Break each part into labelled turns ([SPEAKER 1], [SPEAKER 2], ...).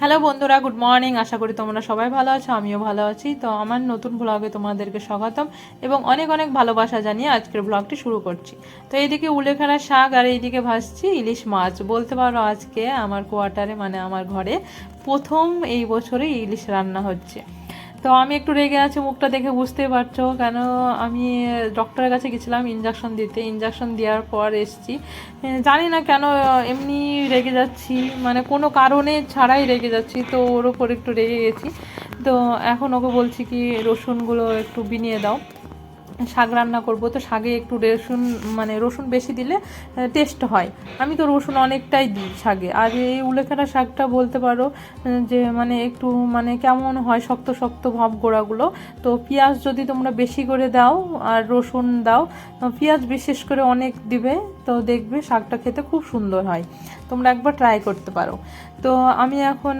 [SPEAKER 1] Hello বন্ধুরা, good morning. আশা করি তোমরা সবাই ভালো আছো, আমিও ভালো আছি। তো আমার নতুন ব্লগে তোমাদেরকে স্বাগতম এবং অনেক অনেক ভালোবাসা জানিয়ে আজকের ব্লগটি শুরু করছি। তো এইদিকে উলেখানা শাক আর এইদিকে ভাসছি ইলিশ মাছ। বলতে পারো আজকে আমার কোয়ার্টারে মানে আমার ঘরে প্রথম এই বছরে ইলিশ রান্না হচ্ছে। তো আমি একটু রেগে আছি, মুখটা দেখে বুঝতে পারছ। কেন আমি ডক্টরের কাছে গেছিলাম ইঞ্জেকশন দিতে। ইঞ্জেকশন দেওয়ার পর এসছি। জানি না কেন এমনি রেগে যাচ্ছি। মানে কোনো কারণে ছাড়াই রেগে যাচ্ছি, তো ওর ওপর একটু রেগে গেছি। তো এখন ওকে বলছি কি, রসুনগুলো একটু বিনিয়ে দাও। শাক রান্না করব। তো শাকে একটু রসুন মানে রসুন বেশি দিলে টেস্ট হয়। আমি তো রসুন অনেকটাই দিই শাকে। আর এই উলেখাটা শাকটা বলতে পারো যে মানে একটু মানে কেমন হয় শক্ত শক্ত ভাব গোড়াগুলো। তো পেঁয়াজ যদি তোমরা বেশি করে দাও আর রসুন দাও পেঁয়াজ বিশেষ করে অনেক দিবে, তো দেখবে শাকটা খেতে খুব সুন্দর হয়। তোমরা একবার ট্রাই করতে পারো। তো আমি এখন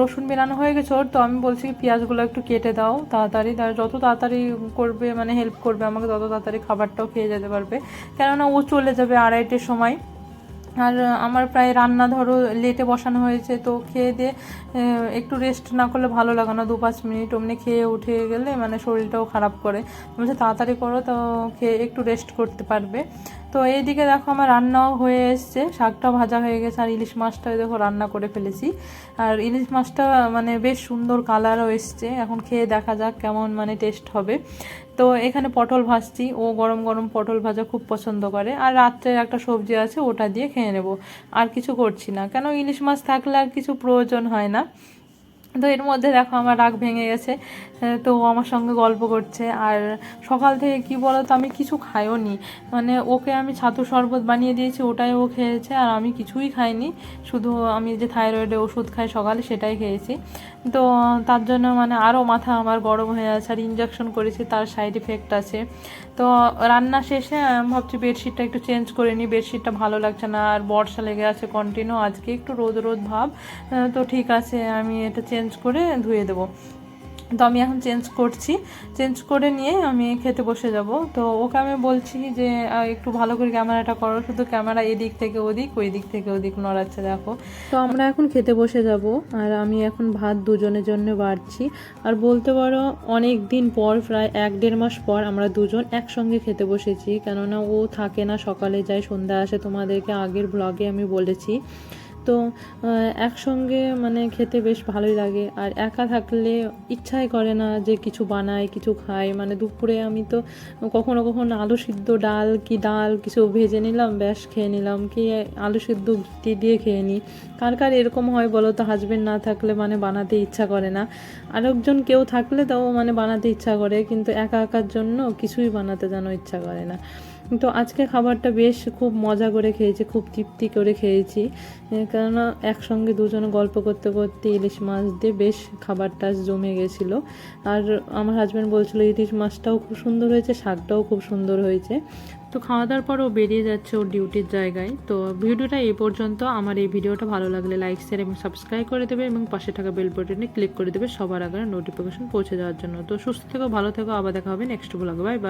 [SPEAKER 1] রসুন বেরানো হয়ে গেছে তো আমি বলছি পেঁয়াজগুলো একটু কেটে দাও তাড়াতাড়ি। তার যত তাড়াতাড়ি করবে মানে হেল্প করবে আমাকে তত তাড়াতাড়ি খাবারটাও খেয়ে যেতে পারবে। কেননা ও চলে যাবে আড়াইটের সময়। আর আমার প্রায় রান্না ধরো লেটে বসানো হয়েছে, তো খেয়ে দিয়ে একটু রেস্ট না করলে ভালো লাগে না। দু পাঁচ মিনিট অমনি খেয়ে উঠে গেলে মানে শরীরটাও খারাপ করে। বলছে, তাড়াতাড়ি করো, তো খেয়ে একটু রেস্ট করতে পারবে। তো এইদিকে দেখো আমার রান্নাও হয়ে এসছে। শাকটা ভাজা হয়ে গেছে আর ইলিশ মাছটা দেখো রান্না করে ফেলেছি। আর ইলিশ মাছটা মানে বেশ সুন্দর কালারও এসছে। এখন খেয়ে দেখা যাক কেমন মানে টেস্ট হবে। তো এখানে পটল ভাজছি। ও গরম গরম পটল ভাজা খুব পছন্দ করে। আর রাত্রে একটা সবজি আছে, ওটা দিয়ে খেয়ে নেব। আর কিছু করছি না। কেন ইলিশ মাছ থাকলে আর কিছু প্রয়োজন হয় না। তো এর মধ্যে দেখো আমার রাগ ভেঙে গেছে, তো আমার সঙ্গে গল্প করছে। আর সকাল থেকে কি বলো তো আমি কিছু খাইও নি মানে ওকে আমি ছাতু শরবত বানিয়ে দিয়েছি, ওটাই ও খেয়েছে, আর আমি কিছুই খাইনি। শুধু আমি যে থাইরয়েডে ওষুধ খাই সকালে, সেটাই খেয়েছি। তো তার জন্য মানে আরও মাথা আমার গরম হয়ে আছে, আর ইঞ্জেকশন করেছি, তার সাইড এফেক্ট আছে। তো রান্না শেষে আমি ভাবছি বেডশিটটা একটু চেঞ্জ করে নিই বেডশিটটা ভালো লাগছে না, আর বর্ষা লেগে আছে কন্টিনিউ আজকে একটু রোদ রোদ ভাব। তো ঠিক আছে, আমি এটা চেঞ্জ করে ধুয়ে দেবো। তো আমি এখন চেঞ্জ করছি। চেঞ্জ করে নিয়ে আমি খেতে বসে যাব। তো ওকে আমি বলছি যে একটু ভালো করে ক্যামেরাটা করো। শুধু ক্যামেরা এদিক থেকে ওদিক ওই দিক থেকে ওদিক নড়াচ্ছে, দেখো। তো আমরা এখন খেতে বসে যাব। আর আমি এখন ভাত দুজনের জন্য বাড়ছি। আর বলতে পারো, অনেক দিন পর, প্রায় এক দেড় মাস পর আমরা দুজন একসঙ্গে খেতে বসেছি। কেননা ও থাকে না, সকালে যায়, সন্ধ্যা আসে। তোমাদেরকে আগের ব্লগে আমি বলেছি। তো একসঙ্গে মানে খেতে বেশ ভালোই লাগে। আর একা থাকলে ইচ্ছাই করে না যে কিছু বানাই কিছু খাই মানে দুপুরে আমি তো কখনো কখনো আলু সিদ্ধ ডাল কি ডাল কিছু ভেজে নিলাম, ব্যাস খেয়ে নিলাম। কি আলু সিদ্ধ ঘি দিয়ে খেয়ে নিই। কার কার এরকম হয় বলো তো হাজবেন্ড না থাকলে মানে বানাতে ইচ্ছা করে না। আরেকজন কেউ থাকলে তাও মানে বানাতে ইচ্ছা করে, কিন্তু একা একার জন্য কিছুই বানাতে যেন ইচ্ছা করে না। তো আজকে খাবারটা বেশ খুব মজা করে খেয়েছি, খুব তৃপ্তি করে খেয়েছি। কেননা একসঙ্গে দুজনে গল্প করতে করতে ইলিশ মাছ দিয়ে বেশ খাবারটা জমে গেছিল। আর আমার হাজব্যান্ড বলছিল, ইলিশ মাছটাও খুব সুন্দর হয়েছে শাকটাও খুব সুন্দর হয়েছে। তো খাওয়া দাওয়ার পর ও বেরিয়ে যাচ্ছে ওর ডিউটির জায়গায়। তো ভিডিওটা এই পর্যন্ত। আমার এই ভিডিওটা ভালো লাগলে লাইক শেয়ার এবং সাবস্ক্রাইব করে দেবে এবং পাশে থাকা বেল বাটনে ক্লিক করে দেবে। সবার আগে নোটিফিকেশন পৌঁছে যাওয়ার জন্য। তো সুস্থ থেকো, ভালো থেকো। আবার দেখা হবে নেক্সট ব্লগে বাই বাই